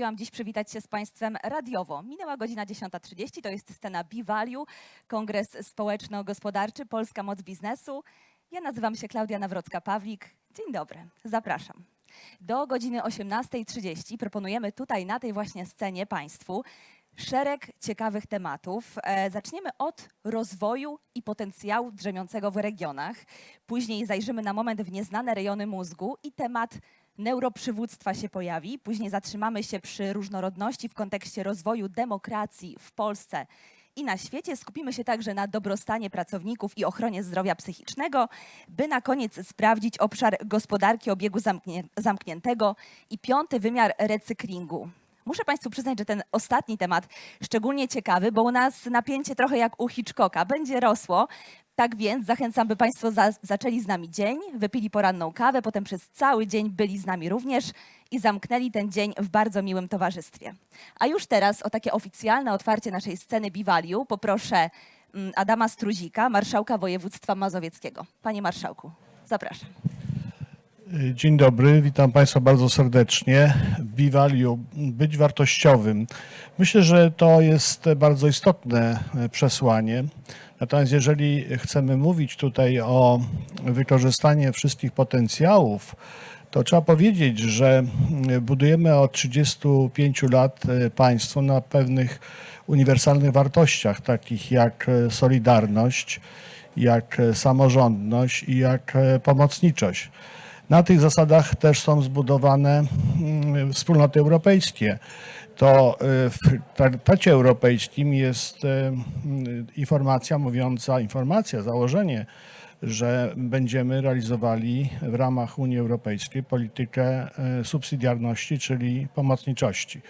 postanowiłam dziś przywitać się z Państwem radiowo. Minęła godzina 10.30, to jest scena B-Value, Kongres Społeczno-Gospodarczy Polska Moc Biznesu. Ja nazywam się Klaudia Nawrocka-Pawlik. Dzień dobry, zapraszam. Do godziny 18.30 proponujemy tutaj na tej właśnie scenie Państwu szereg ciekawych tematów. E, Zaczniemy od rozwoju i potencjału drzemiącego w regionach. Później zajrzymy na moment w nieznane rejony mózgu i temat neuroprzywództwa się pojawi. Później zatrzymamy się przy różnorodności w kontekście rozwoju demokracji w Polsce i na świecie. Skupimy się także na dobrostanie pracowników i ochronie zdrowia psychicznego, by na koniec sprawdzić obszar gospodarki obiegu zamknię- zamkniętego i piąty wymiar recyklingu. Muszę Państwu przyznać, że ten ostatni temat szczególnie ciekawy, bo u nas napięcie trochę jak u Hitchcocka będzie rosło. Tak więc zachęcam, by Państwo za, zaczęli z nami dzień, wypili poranną kawę, potem przez cały dzień byli z nami również i zamknęli ten dzień w bardzo miłym towarzystwie. A już teraz o takie oficjalne otwarcie naszej sceny Biwaliu poproszę mm, Adama Struzika, marszałka województwa mazowieckiego. Panie marszałku, zapraszam. Dzień dobry, witam Państwa bardzo serdecznie. Be value, być wartościowym. Myślę, że to jest bardzo istotne e, przesłanie. Natomiast jeżeli chcemy mówić tutaj o wykorzystaniu wszystkich potencjałów, to trzeba powiedzieć, że mm, budujemy od 35 lat e, państwo na pewnych uniwersalnych wartościach, takich jak e, solidarność, jak e, samorządność i jak e, pomocniczość. Na tych zasadach też są zbudowane mm, wspólnoty europejskie. To y, w traktacie europejskim jest y, mm, informacja mówiąca, informacja, założenie, że będziemy realizowali w ramach Unii Europejskiej politykę y, subsydiarności, czyli pomocniczości.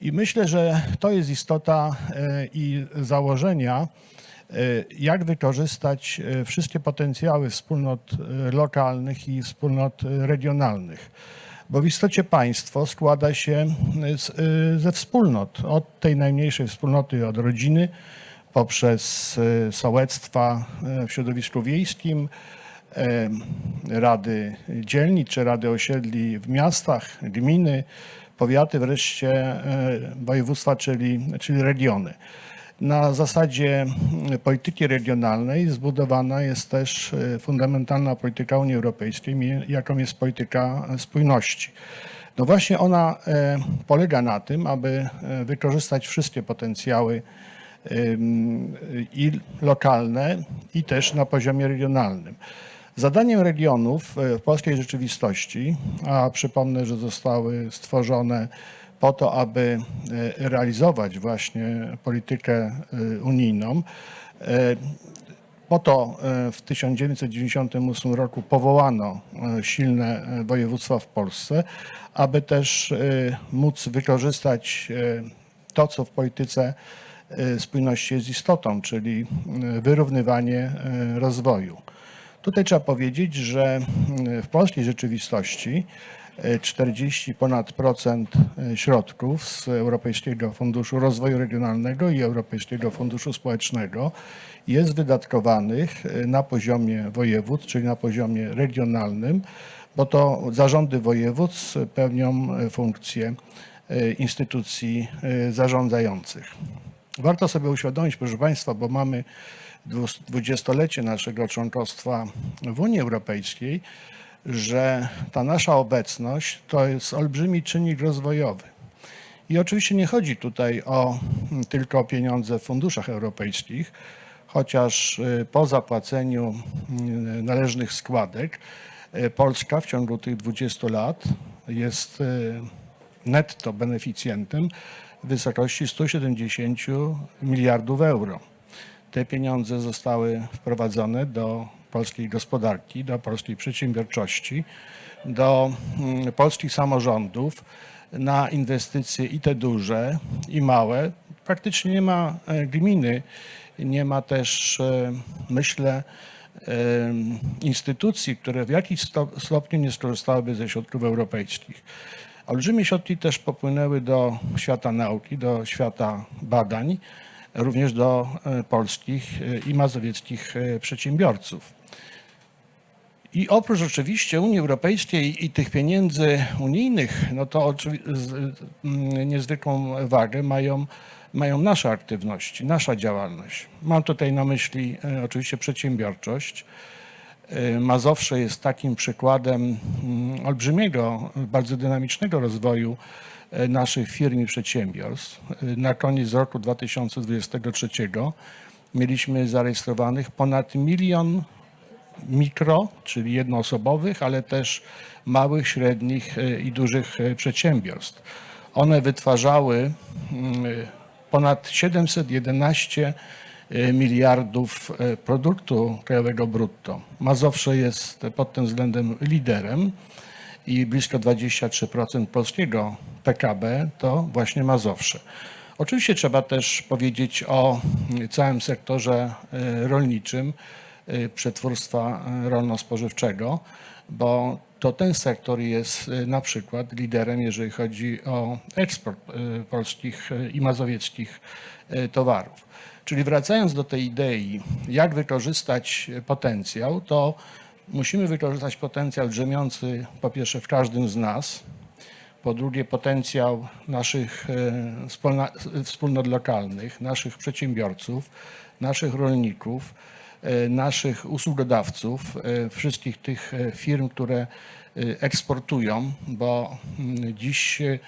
I myślę, że to jest istota y, i założenia, y, jak wykorzystać y, wszystkie potencjały wspólnot y, lokalnych i wspólnot y, regionalnych. Bo w istocie państwo składa się z, y, ze wspólnot, od tej najmniejszej wspólnoty, od rodziny, poprzez y, sołectwa y, w środowisku wiejskim, rady dzielnic czy rady osiedli w miastach, gminy, powiaty, wreszcie województwa, czyli, czyli regiony. Na zasadzie mm, polityki regionalnej zbudowana jest też e, fundamentalna polityka Unii Europejskiej, jaką jest polityka spójności. No właśnie ona e, polega na tym, aby e, wykorzystać wszystkie potencjały i lokalne, i też na poziomie regionalnym. Zadaniem regionów w polskiej rzeczywistości, a przypomnę, że zostały stworzone po to, aby e, realizować właśnie politykę e, unijną, e, po to w 1998 roku powołano silne województwa w Polsce, aby też móc wykorzystać to, co w polityce spójności jest istotą, czyli wyrównywanie rozwoju. Tutaj trzeba powiedzieć, że w polskiej rzeczywistości 40 ponad procent e, środków z Europejskiego Funduszu Rozwoju Regionalnego i Europejskiego Funduszu Społecznego jest wydatkowanych e, na poziomie województw, czyli na poziomie regionalnym, bo to zarządy województw pełnią e, funkcje e, instytucji zarządzających. Warto sobie uświadomić, proszę Państwa, bo mamy dwudziestolecie naszego członkostwa w Unii Europejskiej, że ta nasza obecność to jest olbrzymi czynnik rozwojowy. I oczywiście nie chodzi tutaj o mm, tylko o pieniądze w funduszach europejskich, chociaż y, po zapłaceniu mm, należnych składek y, Polska w ciągu tych 20 lat jest y, netto beneficjentem w wysokości 170 miliardów euro. Te pieniądze zostały wprowadzone do polskiej gospodarki, do polskiej przedsiębiorczości, do mm, polskich samorządów na inwestycje i te duże, i małe. Praktycznie nie ma e, gminy, nie ma też, e, myślę, em, instytucji, które w jakiś sto- stopniu nie skorzystałyby ze środków europejskich. Olbrzymie środki też popłynęły do świata nauki, do świata badań, również do e, polskich e, i mazowieckich e, przedsiębiorców. I oprócz oczywiście Unii Europejskiej i tych pieniędzy unijnych, no to mm, niezwykłą wagę mają, mają nasze aktywności, nasza działalność. Mam tutaj na myśli e, oczywiście przedsiębiorczość. E, Mazowsze jest takim przykładem mm, olbrzymiego, bardzo dynamicznego rozwoju e, naszych firm i przedsiębiorstw. Na koniec roku 2023 mieliśmy zarejestrowanych ponad milion mikro, czyli jednoosobowych, ale też małych, średnich e, i dużych e, przedsiębiorstw. One wytwarzały mm, ponad 711 e, miliardów produktu krajowego brutto. Mazowsze jest pod tym względem liderem i blisko 23% polskiego PKB to właśnie Mazowsze. Oczywiście trzeba też powiedzieć o całym sektorze rolniczym, przetwórstwa e, rolno-spożywczego, bo to ten sektor jest e, na przykład liderem, jeżeli chodzi o eksport polskich i mazowieckich towarów. Czyli wracając do tej idei, jak wykorzystać potencjał, to musimy wykorzystać potencjał drzemiący po pierwsze w każdym z nas, po drugie potencjał naszych wspólnot lokalnych, naszych przedsiębiorców, naszych rolników, naszych usługodawców, e, wszystkich tych e, firm, które e, eksportują, bo mm, dziś e,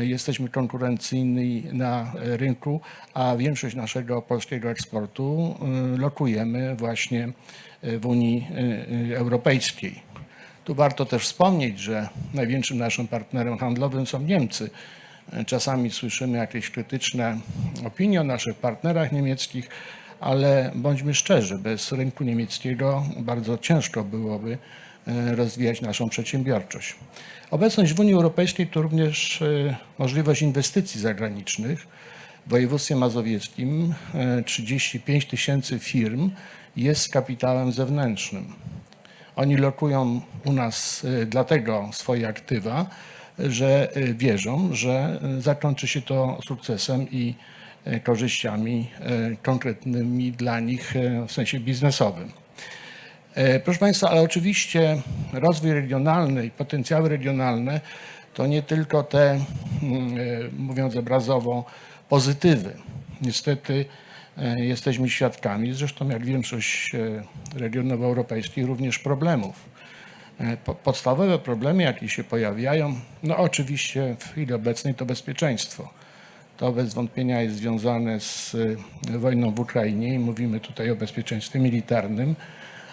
jesteśmy konkurencyjni na rynku, a większość naszego polskiego eksportu e, lokujemy właśnie e, w Unii e, e, Europejskiej. Tu warto też wspomnieć, że największym naszym partnerem handlowym są Niemcy. Czasami słyszymy jakieś krytyczne opinie o naszych partnerach niemieckich, ale bądźmy szczerzy, bez rynku niemieckiego bardzo ciężko byłoby e, rozwijać naszą przedsiębiorczość. Obecność w Unii Europejskiej to również e, możliwość inwestycji zagranicznych. W województwie mazowieckim e, 35 tysięcy firm jest kapitałem zewnętrznym. Oni lokują u nas dlatego swoje aktywa, że wierzą, że zakończy się to sukcesem i korzyściami y, konkretnymi dla nich y, w sensie biznesowym. E, Proszę Państwa, ale oczywiście rozwój regionalny i potencjały regionalne to nie tylko te, mm, e, mówiąc obrazowo, pozytywy. Niestety e, jesteśmy świadkami, zresztą jak większość e, regionów europejskich, również problemów. E, po- Podstawowe problemy, jakie się pojawiają, no oczywiście w chwili obecnej to bezpieczeństwo. To bez wątpienia jest związane z e, wojną w Ukrainie i mówimy tutaj o bezpieczeństwie militarnym,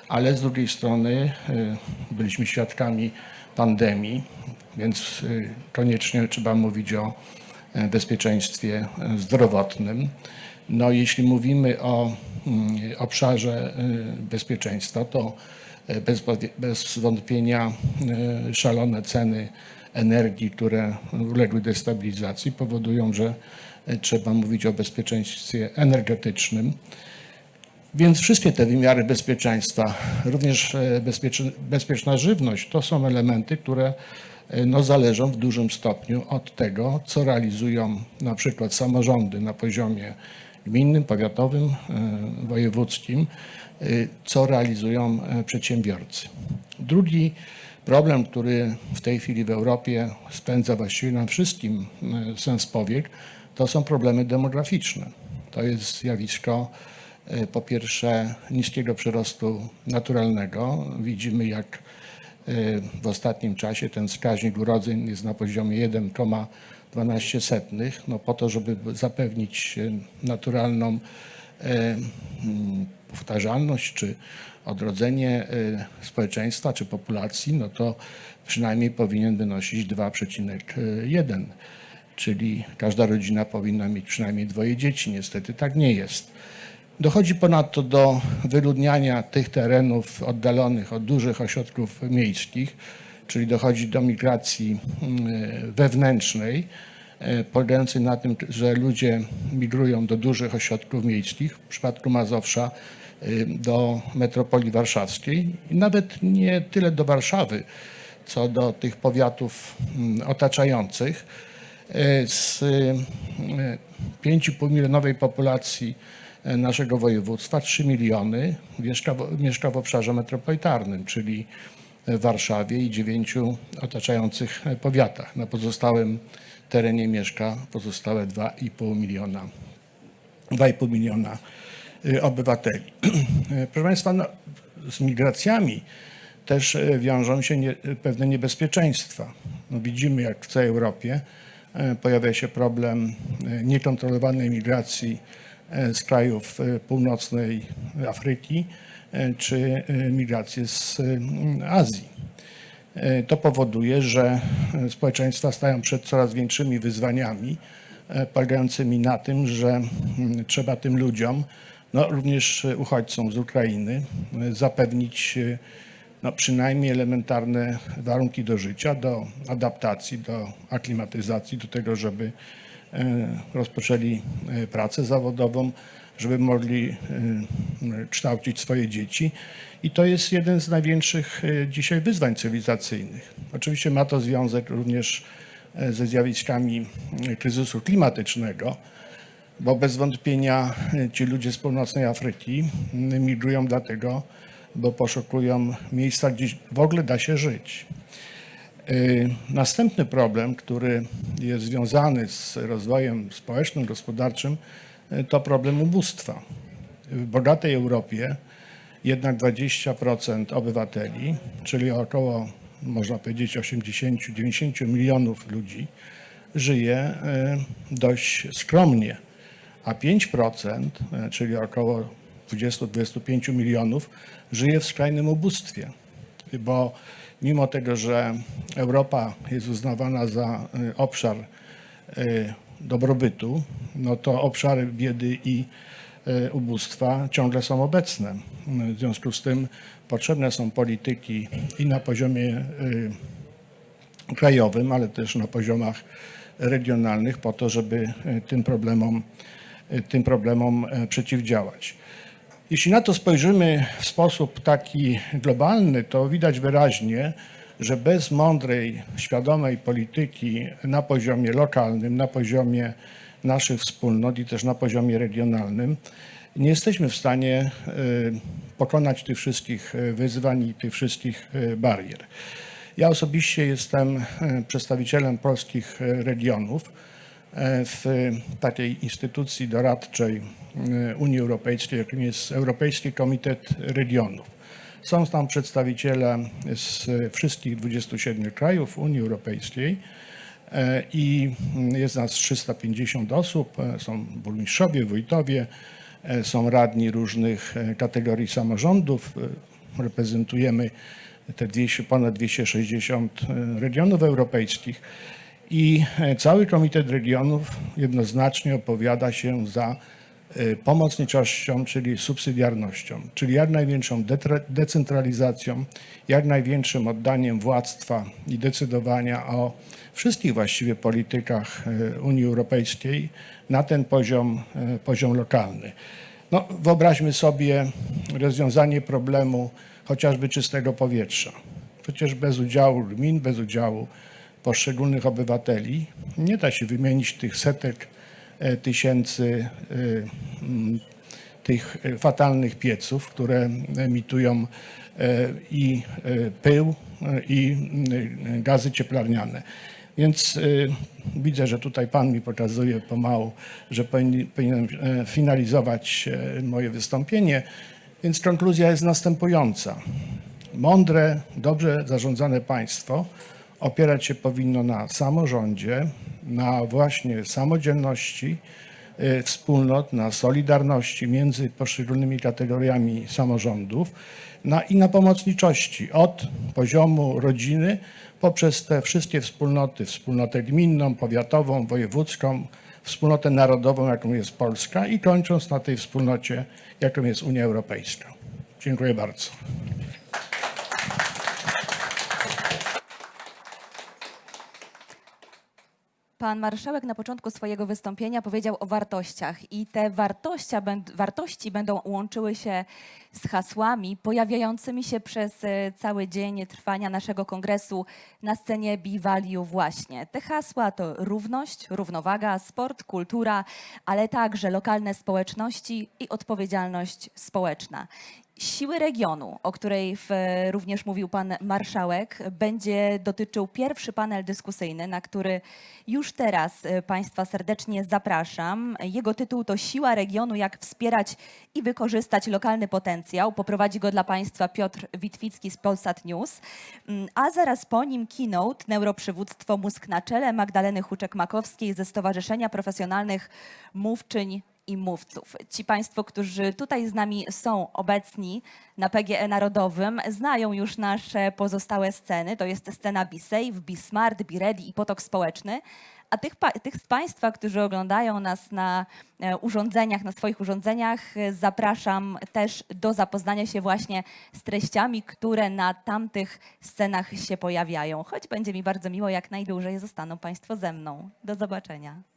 ale z drugiej strony e, byliśmy świadkami pandemii, więc e, koniecznie trzeba mówić o bezpieczeństwie zdrowotnym. No, jeśli mówimy o mm, obszarze bezpieczeństwa, to bez, bez wątpienia szalone ceny energii, które uległy destabilizacji, powodują, że e, trzeba mówić o bezpieczeństwie energetycznym. Więc wszystkie te wymiary bezpieczeństwa, również e, bezpieczna, żywność, to są elementy, które e, no, zależą w dużym stopniu od tego, co realizują na przykład samorządy na poziomie gminnym, powiatowym, wojewódzkim, co realizują przedsiębiorcy. Drugi problem, który w tej chwili w Europie spędza właściwie nam wszystkim e, sens powiek, to są problemy demograficzne. To jest zjawisko e, po pierwsze niskiego przyrostu naturalnego. Widzimy, jak e, w ostatnim czasie ten wskaźnik urodzeń jest na poziomie 1,12. No po to, żeby zapewnić naturalną powtarzalność czy odrodzenie e, społeczeństwa czy populacji, no to przynajmniej powinien wynosić 2,1. Czyli każda rodzina powinna mieć przynajmniej dwoje dzieci. Niestety tak nie jest. Dochodzi ponadto do wyludniania tych terenów oddalonych od dużych ośrodków miejskich, czyli dochodzi do migracji mm, wewnętrznej, e, polegającej na tym, że ludzie migrują do dużych ośrodków miejskich, w przypadku Mazowsza y, do metropolii warszawskiej i nawet nie tyle do Warszawy, co do tych powiatów mm, otaczających. E, Z e, 5,5 milionowej populacji naszego województwa, 3 miliony mieszka mieszka w obszarze metropolitarnym, czyli w Warszawie i dziewięciu otaczających powiatach. Na pozostałym terenie mieszka pozostałe 2,5 miliona 2,5 miliona y, obywateli. Proszę Państwa, no, z migracjami też y, wiążą się nie, pewne niebezpieczeństwa. No, widzimy, jak w całej Europie y, pojawia się problem y, niekontrolowanej migracji y, z krajów y, północnej Afryki y, czy y, migracji z y, Azji. To powoduje, że społeczeństwa stają przed coraz większymi wyzwaniami, polegającymi na tym, że mm, trzeba tym ludziom, no, również uchodźcom z Ukrainy, e, zapewnić e, no, przynajmniej elementarne warunki do życia, do adaptacji, do aklimatyzacji, do tego, żeby e, rozpoczęli pracę zawodową, żeby mogli kształcić swoje dzieci. I to jest jeden z największych dzisiaj wyzwań cywilizacyjnych. Oczywiście ma to związek również ze zjawiskami kryzysu klimatycznego, bo bez wątpienia e, ci ludzie z północnej Afryki migrują dlatego, bo poszukują miejsca, gdzie w ogóle da się żyć. Y, Następny problem, który jest związany z rozwojem społecznym, gospodarczym, y, to problem ubóstwa. W bogatej Europie jednak 20% obywateli, czyli około, można powiedzieć, 80-90 milionów ludzi, żyje dość skromnie, a 5%, y, czyli około 20-25 milionów, żyje w skrajnym ubóstwie bo mimo tego, że Europa jest uznawana za y, obszar y, dobrobytu, no to obszary biedy i ubóstwa ciągle są obecne. W związku z tym potrzebne są polityki i na poziomie krajowym, ale też na poziomach regionalnych po to, żeby tym problemom, tym problemom e, przeciwdziałać. Jeśli na to spojrzymy w sposób taki globalny, to widać wyraźnie, że bez mądrej, świadomej polityki na poziomie lokalnym, na poziomie naszych wspólnot i też na poziomie regionalnym, nie jesteśmy w stanie y, pokonać tych wszystkich y, wyzwań i tych wszystkich y, barier. Ja osobiście jestem y, przedstawicielem polskich y, regionów e, w takiej instytucji doradczej e, Unii Europejskiej, jakim jest Europejski Komitet Regionów. Są tam przedstawiciele z wszystkich 27 krajów Unii Europejskiej e, i jest nas 350 osób, e, są burmistrzowie, wójtowie, e, są radni różnych e, kategorii samorządów, e, reprezentujemy te 200, ponad 260 e, regionów europejskich. I e, cały Komitet Regionów jednoznacznie opowiada się za e, pomocniczością, czyli subsydiarnością, czyli jak największą decentralizacją, jak największym oddaniem władztwa i decydowania o wszystkich właściwie politykach e, Unii Europejskiej na ten poziom, poziom lokalny. No, wyobraźmy sobie rozwiązanie problemu chociażby czystego powietrza. Przecież bez udziału gmin, bez udziału poszczególnych obywateli nie da się wymienić tych setek e, tysięcy e, tych e, fatalnych pieców, które emitują i pył, i gazy cieplarniane. Więc widzę, że tutaj Pan mi pokazuje pomału, że powinienem finalizować moje wystąpienie. Więc konkluzja jest następująca. Mądre, dobrze zarządzane państwo opierać się powinno na samorządzie, na właśnie samodzielności e, wspólnot, na solidarności między poszczególnymi kategoriami samorządów na, i na pomocniczości od poziomu rodziny poprzez te wszystkie wspólnoty, wspólnotę gminną, powiatową, wojewódzką, wspólnotę narodową, jaką jest Polska i kończąc na tej wspólnocie, jaką jest Unia Europejska. Dziękuję bardzo. Pan marszałek na początku swojego wystąpienia powiedział o wartościach i te wartości będą łączyły się z hasłami pojawiającymi się przez e, cały dzień trwania naszego kongresu na scenie Value właśnie. Te hasła to równość, równowaga, sport, kultura, ale także lokalne społeczności i odpowiedzialność społeczna. Siły regionu, o której w, również mówił pan marszałek, będzie dotyczył pierwszy panel dyskusyjny, na który już teraz e, państwa serdecznie zapraszam. Jego tytuł to Siła regionu, jak wspierać i wykorzystać lokalny potencjał. Poprowadzi go dla państwa Piotr Witwicki z Polsat News. Mm, A zaraz po nim keynote, neuroprzywództwo Mózg na czele Magdaleny Huczek-Makowskiej ze Stowarzyszenia Profesjonalnych Mówczyń i mówców. Ci Państwo, którzy tutaj z nami są obecni na PGE Narodowym, znają już nasze pozostałe sceny. To jest scena Be Safe, Be Smart, Be Ready i Potok Społeczny. A tych, tych z Państwa, którzy oglądają nas na e, urządzeniach, na swoich urządzeniach, zapraszam też do zapoznania się właśnie z treściami, które na tamtych scenach się pojawiają. Choć będzie mi bardzo miło, jak najdłużej zostaną Państwo ze mną. Do zobaczenia.